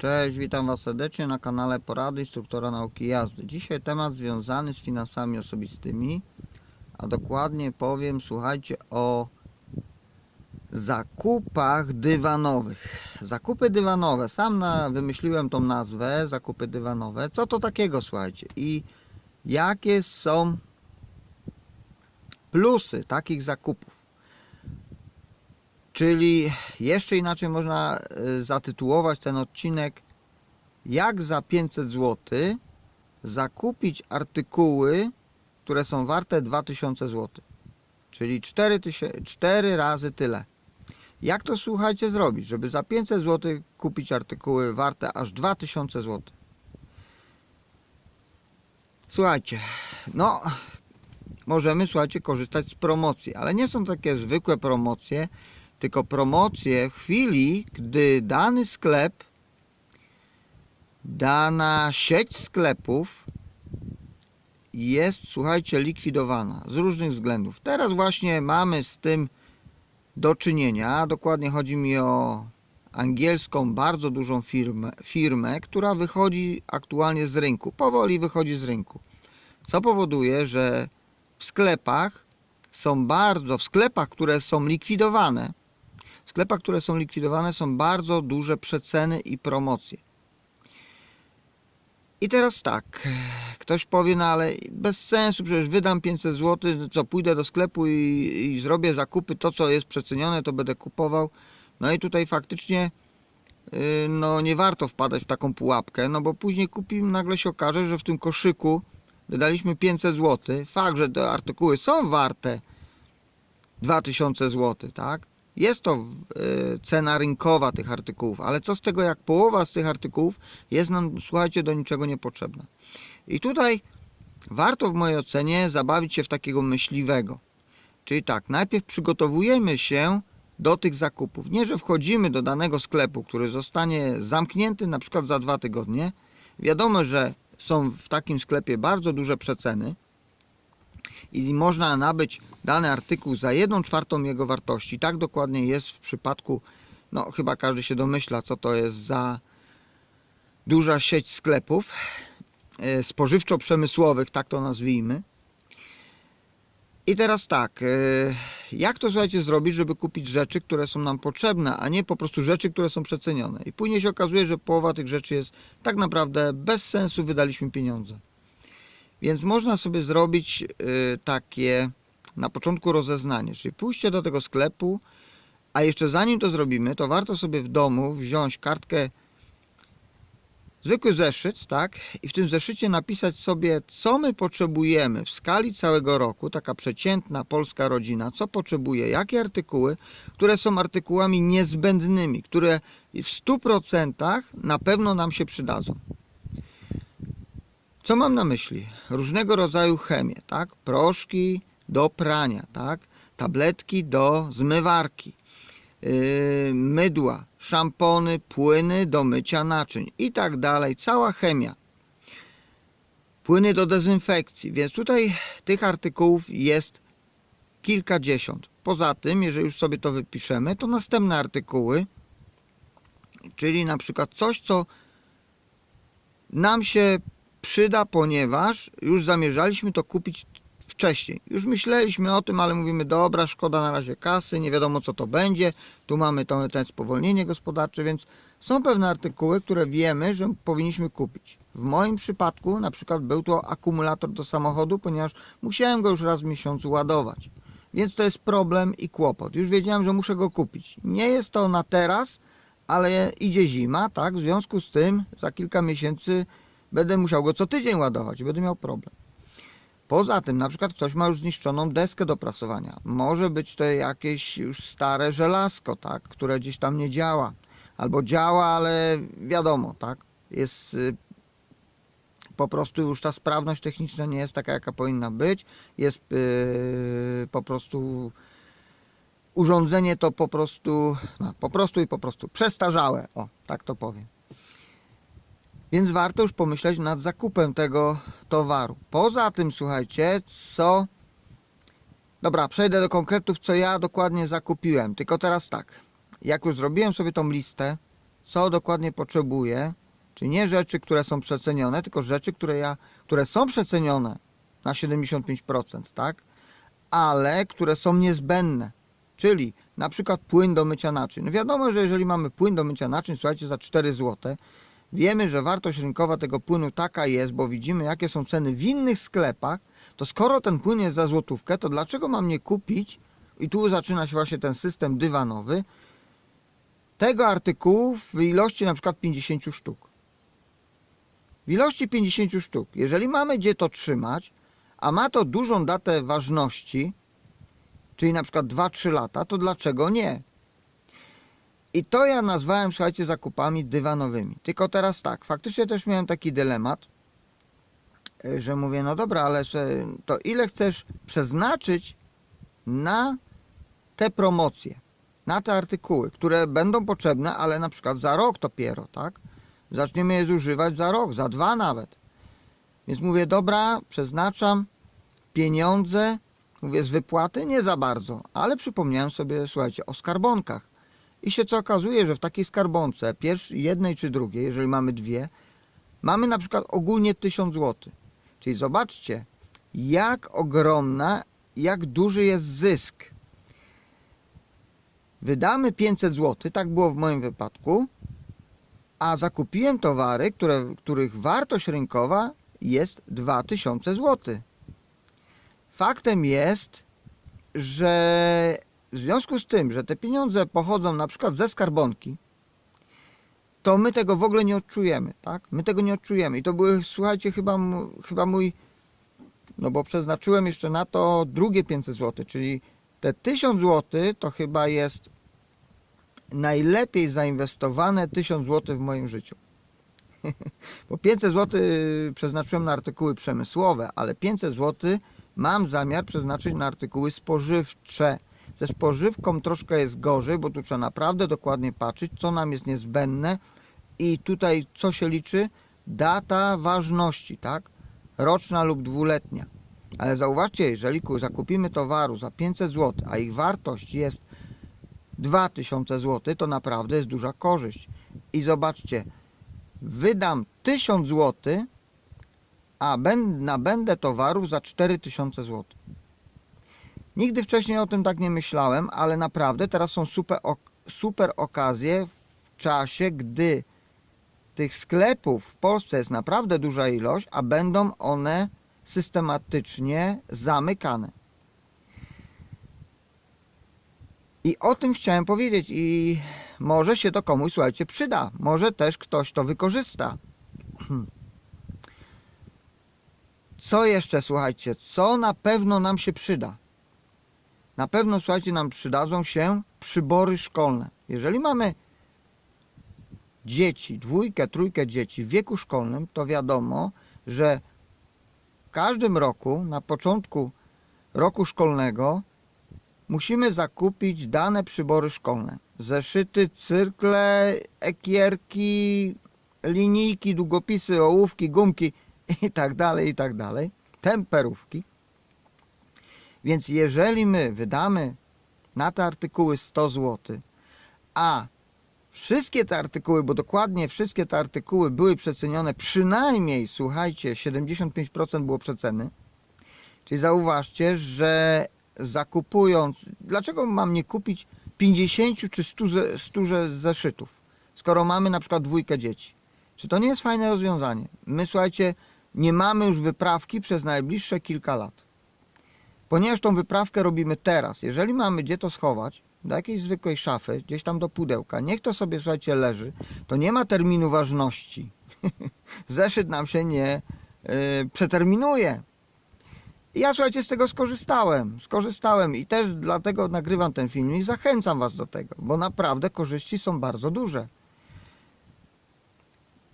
Cześć, witam Was serdecznie na kanale Porady Instruktora Nauki Jazdy. Dzisiaj temat związany z finansami osobistymi, a dokładnie powiem, słuchajcie, o zakupach dywanowych. Zakupy dywanowe, sam na, wymyśliłem tą nazwę, zakupy dywanowe. Co to takiego, słuchajcie? I jakie są plusy takich zakupów? Czyli jeszcze inaczej można y, zatytułować ten odcinek Jak za 500 zł zakupić artykuły, które są warte 2000 zł. Czyli 4, 4 razy tyle. Jak to słuchajcie zrobić, żeby za 500 zł kupić artykuły warte aż 2000 zł? Słuchajcie, no możemy słuchajcie korzystać z promocji, ale nie są takie zwykłe promocje, tylko promocje w chwili, gdy dany sklep, dana sieć sklepów jest, słuchajcie, likwidowana z różnych względów. Teraz właśnie mamy z tym do czynienia. Dokładnie chodzi mi o angielską, bardzo dużą firmę, firmę, która wychodzi aktualnie z rynku. Powoli wychodzi z rynku. Co powoduje, że w sklepach są bardzo, w sklepach, które są likwidowane, w sklepach, które są likwidowane, są bardzo duże przeceny i promocje. I teraz tak, ktoś powie, no ale bez sensu, przecież wydam 500 zł, co pójdę do sklepu i, i zrobię zakupy, to co jest przecenione, to będę kupował. No i tutaj faktycznie yy, no nie warto wpadać w taką pułapkę, no bo później kupimy, nagle się okaże, że w tym koszyku wydaliśmy 500 zł. Fakt, że te artykuły są warte 2000 zł, tak? Jest to y, cena rynkowa tych artykułów, ale co z tego, jak połowa z tych artykułów jest nam, słuchajcie, do niczego niepotrzebna. I tutaj warto w mojej ocenie zabawić się w takiego myśliwego. Czyli tak, najpierw przygotowujemy się do tych zakupów. Nie, że wchodzimy do danego sklepu, który zostanie zamknięty na przykład za dwa tygodnie. Wiadomo, że są w takim sklepie bardzo duże przeceny i można nabyć dany artykuł za 1 czwartą jego wartości. Tak dokładnie jest w przypadku, no chyba każdy się domyśla, co to jest za duża sieć sklepów e, spożywczo-przemysłowych, tak to nazwijmy. I teraz tak, e, jak to słuchajcie zrobić, żeby kupić rzeczy, które są nam potrzebne, a nie po prostu rzeczy, które są przecenione. I później się okazuje, że połowa tych rzeczy jest tak naprawdę bez sensu, wydaliśmy pieniądze. Więc można sobie zrobić y, takie na początku rozeznanie, czyli pójście do tego sklepu, a jeszcze zanim to zrobimy, to warto sobie w domu wziąć kartkę, zwykły zeszyt, tak? I w tym zeszycie napisać sobie, co my potrzebujemy w skali całego roku, taka przeciętna polska rodzina, co potrzebuje, jakie artykuły, które są artykułami niezbędnymi, które w 100% na pewno nam się przydadzą. Co mam na myśli? Różnego rodzaju chemię, tak? Proszki do prania, tak? Tabletki do zmywarki, yy, mydła, szampony, płyny do mycia naczyń i tak dalej. Cała chemia. Płyny do dezynfekcji, więc tutaj tych artykułów jest kilkadziesiąt. Poza tym, jeżeli już sobie to wypiszemy, to następne artykuły, czyli na przykład coś, co nam się przyda, ponieważ już zamierzaliśmy to kupić wcześniej. Już myśleliśmy o tym, ale mówimy, dobra, szkoda na razie kasy, nie wiadomo co to będzie. Tu mamy to, ten spowolnienie gospodarcze, więc są pewne artykuły, które wiemy, że powinniśmy kupić. W moim przypadku na przykład był to akumulator do samochodu, ponieważ musiałem go już raz w miesiącu ładować. Więc to jest problem i kłopot. Już wiedziałem, że muszę go kupić. Nie jest to na teraz, ale idzie zima, tak? W związku z tym za kilka miesięcy będę musiał go co tydzień ładować i będę miał problem. Poza tym, na przykład ktoś ma już zniszczoną deskę do prasowania. Może być to jakieś już stare żelazko, tak, które gdzieś tam nie działa. Albo działa, ale wiadomo, tak, jest y, po prostu już ta sprawność techniczna nie jest taka, jaka powinna być. Jest yy, po prostu urządzenie to po prostu, no, po prostu i po prostu przestarzałe, o, tak to powiem. Więc warto już pomyśleć nad zakupem tego towaru. Poza tym, słuchajcie, co. Dobra, przejdę do konkretów, co ja dokładnie zakupiłem. Tylko teraz tak. Jak już zrobiłem sobie tą listę, co dokładnie potrzebuję, czyli nie rzeczy, które są przecenione, tylko rzeczy, które, ja, które są przecenione na 75%, tak? Ale które są niezbędne. Czyli na przykład płyn do mycia naczyń. No wiadomo, że jeżeli mamy płyn do mycia naczyń, słuchajcie, za 4 zł, wiemy, że wartość rynkowa tego płynu taka jest, bo widzimy, jakie są ceny w innych sklepach, to skoro ten płyn jest za złotówkę, to dlaczego mam nie kupić, i tu zaczyna się właśnie ten system dywanowy, tego artykułu w ilości na przykład 50 sztuk. W ilości 50 sztuk. Jeżeli mamy gdzie to trzymać, a ma to dużą datę ważności, czyli na przykład 2-3 lata, to dlaczego nie? I to ja nazwałem, słuchajcie, zakupami dywanowymi. Tylko teraz tak, faktycznie też miałem taki dylemat, y, że mówię, no dobra, ale to ile chcesz przeznaczyć na te promocje, na te artykuły, które będą potrzebne, ale na przykład za rok dopiero, tak? Zaczniemy je zużywać za rok, za dwa nawet. Więc mówię, dobra, przeznaczam pieniądze, mówię, z wypłaty nie za bardzo, ale przypomniałem sobie, słuchajcie, o skarbonkach. I się co okazuje, że w takiej skarbonce, pierwszej, jednej czy drugiej, jeżeli mamy dwie, mamy na przykład ogólnie 1000 zł. Czyli zobaczcie, jak ogromna, jak duży jest zysk. Wydamy 500 zł, tak było w moim wypadku, a zakupiłem towary, które, których wartość rynkowa jest 2000 zł. Faktem jest, że w związku z tym, że te pieniądze pochodzą na przykład ze skarbonki, to my tego w ogóle nie odczujemy, tak? My tego nie odczujemy. I to były, słuchajcie, chyba, chyba mój, no bo przeznaczyłem jeszcze na to drugie 500 zł, czyli te 1000 zł to chyba jest najlepiej zainwestowane 1000 zł w moim życiu. Bo 500 zł przeznaczyłem na artykuły przemysłowe, ale 500 zł mam zamiar przeznaczyć na artykuły spożywcze. Ze spożywką troszkę jest gorzej, bo tu trzeba naprawdę dokładnie patrzeć, co nam jest niezbędne i tutaj co się liczy? Data ważności, tak? Roczna lub dwuletnia. Ale zauważcie, jeżeli ku- zakupimy towaru za 500 zł, a ich wartość jest 2000 zł, to naprawdę jest duża korzyść. I zobaczcie, wydam 1000 zł, a nabędę towarów za 4000 zł. Nigdy wcześniej o tym tak nie myślałem, ale naprawdę teraz są super, super okazje w czasie, gdy tych sklepów w Polsce jest naprawdę duża ilość, a będą one systematycznie zamykane. I o tym chciałem powiedzieć i może się to komuś, słuchajcie, przyda. Może też ktoś to wykorzysta. Co jeszcze, słuchajcie, co na pewno nam się przyda? Na pewno, słuchajcie, nam przydadzą się przybory szkolne. Jeżeli mamy dzieci, dwójkę, trójkę dzieci w wieku szkolnym, to wiadomo, że w każdym roku, na początku roku szkolnego, musimy zakupić dane przybory szkolne. Zeszyty, cyrkle, ekierki, linijki, długopisy, ołówki, gumki i tak dalej, i tak. Temperówki. Więc jeżeli my wydamy na te artykuły 100 zł, a wszystkie te artykuły, bo dokładnie wszystkie te artykuły były przecenione, przynajmniej, słuchajcie, 75% było przeceny, czyli zauważcie, że zakupując, dlaczego mam nie kupić 50 czy 100, ze- 100 ze- zeszytów, skoro mamy na przykład dwójkę dzieci? Czy to nie jest fajne rozwiązanie? My, słuchajcie, nie mamy już wyprawki przez najbliższe kilka lat. Ponieważ tą wyprawkę robimy teraz, jeżeli mamy gdzie to schować, do jakiejś zwykłej szafy, gdzieś tam do pudełka, niech to sobie, słuchajcie, leży, to nie ma terminu ważności. Zeszyt nam się nie yy, przeterminuje. I Ja, słuchajcie, z tego skorzystałem. Skorzystałem i też dlatego nagrywam ten film i zachęcam Was do tego, bo naprawdę korzyści są bardzo duże.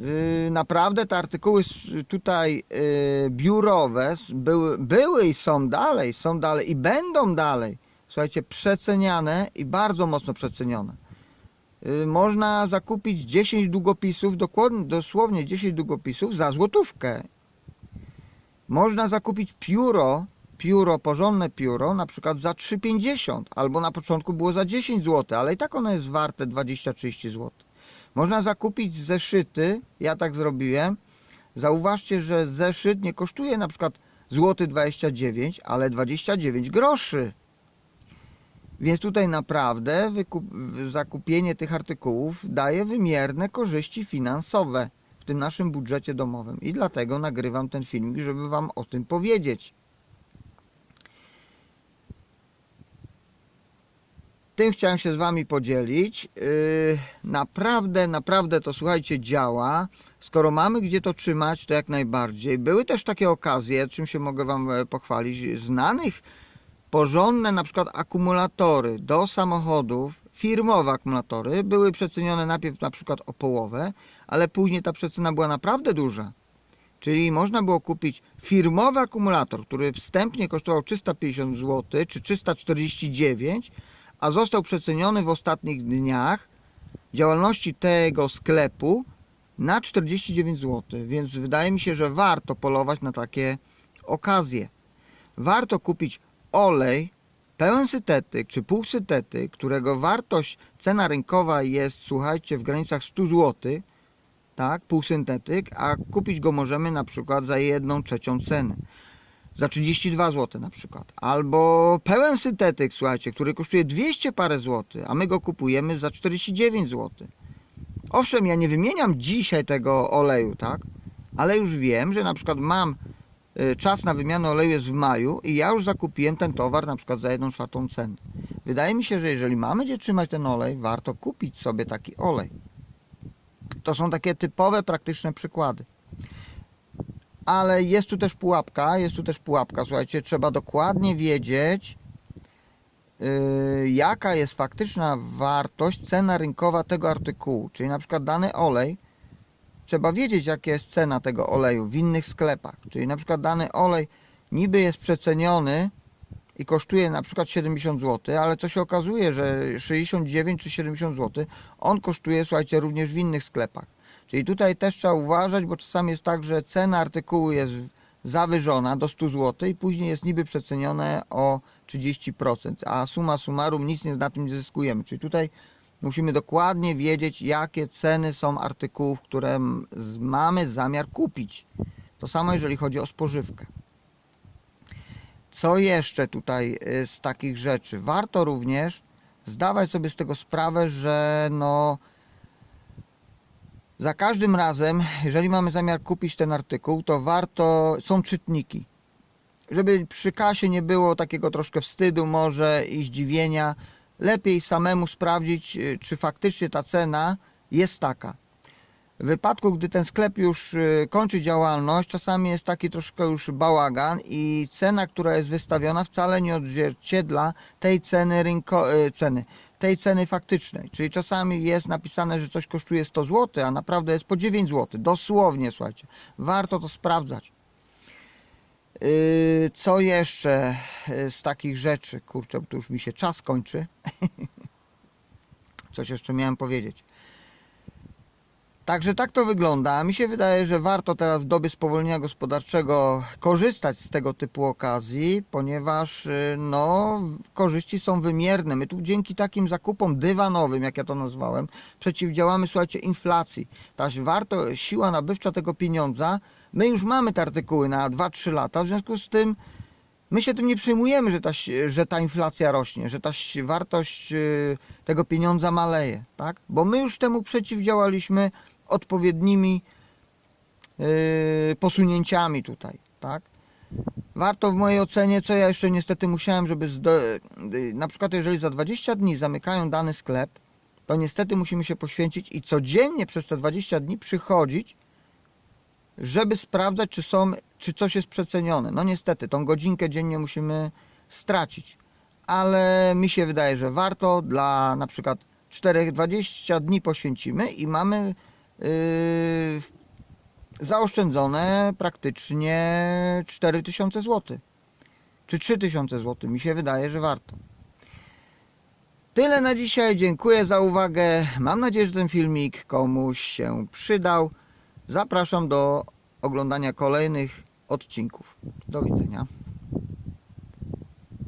Yy, Naprawdę te artykuły tutaj yy, biurowe były, były i są dalej, są dalej i będą dalej. Słuchajcie, przeceniane i bardzo mocno przecenione. Yy, Można zakupić 10 długopisów, dokładnie, dosłownie 10 długopisów za złotówkę. Można zakupić pióro, pióro, porządne pióro, na przykład za 3,50 albo na początku było za 10 zł, ale i tak ono jest warte 20-30 zł. Można zakupić zeszyty, ja tak zrobiłem. Zauważcie, że zeszyt nie kosztuje na przykład złoty 29, ale 29 groszy. Więc tutaj naprawdę zakupienie tych artykułów daje wymierne korzyści finansowe w tym naszym budżecie domowym. I dlatego nagrywam ten filmik, żeby Wam o tym powiedzieć. Tym chciałem się z Wami podzielić. Yy, naprawdę, naprawdę to słuchajcie działa. Skoro mamy gdzie to trzymać, to jak najbardziej. Były też takie okazje, czym się mogę Wam e, pochwalić, znanych porządne na przykład akumulatory do samochodów, firmowe akumulatory, były przecenione najpierw na przykład o połowę, ale później ta przecena była naprawdę duża. Czyli można było kupić firmowy akumulator, który wstępnie kosztował 350 zł czy 349, a został przeceniony w ostatnich dniach działalności tego sklepu na 49 zł. Więc wydaje mi się, że warto polować na takie okazje. Warto kupić olej pełen syntetyk czy półsyntetyk, którego wartość, cena rynkowa jest, słuchajcie, w granicach 100 zł, tak, półsyntetyk, a kupić go możemy na przykład za 1 trzecią ceny. Za 32 zł na przykład. Albo pełen syntetyk, słuchajcie, który kosztuje 200 parę złotych, a my go kupujemy za 49 zł. Owszem, ja nie wymieniam dzisiaj tego oleju, tak? Ale już wiem, że na przykład mam y, czas na wymianę oleju jest w maju i ja już zakupiłem ten towar na przykład za 1 czwartą cenę. Wydaje mi się, że jeżeli mamy gdzie trzymać ten olej, warto kupić sobie taki olej. To są takie typowe, praktyczne przykłady. Ale jest tu też pułapka, jest tu też pułapka, słuchajcie, trzeba dokładnie wiedzieć, yy, jaka jest faktyczna wartość, cena rynkowa tego artykułu. Czyli na przykład dany olej, trzeba wiedzieć, jaka jest cena tego oleju w innych sklepach. Czyli na przykład dany olej niby jest przeceniony i kosztuje na przykład 70 zł, ale co się okazuje, że 69 czy 70 zł, on kosztuje, słuchajcie, również w innych sklepach. Czyli tutaj też trzeba uważać, bo czasami jest tak, że cena artykułu jest zawyżona do 100 zł i później jest niby przecenione o 30%, a suma summarum nic nie na tym nie zyskujemy. Czyli tutaj musimy dokładnie wiedzieć, jakie ceny są artykułów, które mamy zamiar kupić. To samo jeżeli chodzi o spożywkę. Co jeszcze tutaj y, z takich rzeczy? Warto również zdawać sobie z tego sprawę, że no za każdym razem, jeżeli mamy zamiar kupić ten artykuł, to warto, są czytniki. Żeby przy kasie nie było takiego troszkę wstydu może i zdziwienia, lepiej samemu sprawdzić, y, czy faktycznie ta cena jest taka. W wypadku, gdy ten sklep już y, kończy działalność, czasami jest taki troszkę już bałagan i cena, która jest wystawiona wcale nie odzwierciedla tej ceny rynko, y, ceny, tej ceny faktycznej. Czyli czasami jest napisane, że coś kosztuje 100 zł, a naprawdę jest po 9 zł. Dosłownie, słuchajcie. Warto to sprawdzać. Yy, Co jeszcze z takich rzeczy? Kurczę, bo tu już mi się czas kończy. Coś jeszcze miałem powiedzieć. Także tak to wygląda. Mi się wydaje, że warto teraz w dobie spowolnienia gospodarczego korzystać z tego typu okazji, ponieważ y, no, korzyści są wymierne. My tu dzięki takim zakupom dywanowym, jak ja to nazwałem, przeciwdziałamy, słuchajcie, inflacji. Też warto, siła nabywcza tego pieniądza, my już mamy te artykuły na 2-3 lata, w związku z tym my się tym nie przejmujemy, że ta, że ta inflacja rośnie, że ta wartość y, tego pieniądza maleje, tak? Bo my już temu przeciwdziałaliśmy odpowiednimi yy, posunięciami tutaj, tak? Warto w mojej ocenie, co ja jeszcze niestety musiałem, żeby yy, na przykład jeżeli za 20 dni zamykają dany sklep, to niestety musimy się poświęcić i codziennie przez te 20 dni przychodzić, żeby sprawdzać, czy są, czy coś jest przecenione. No niestety, tą godzinkę dziennie musimy stracić, ale mi się wydaje, że warto dla na przykład 4, 20 dni poświęcimy i mamy zaoszczędzone praktycznie 4000 zł. Czy 3000 zł. Mi się wydaje, że warto. Tyle na dzisiaj. Dziękuję za uwagę. Mam nadzieję, że ten filmik komuś się przydał. Zapraszam do oglądania kolejnych odcinków. Do widzenia.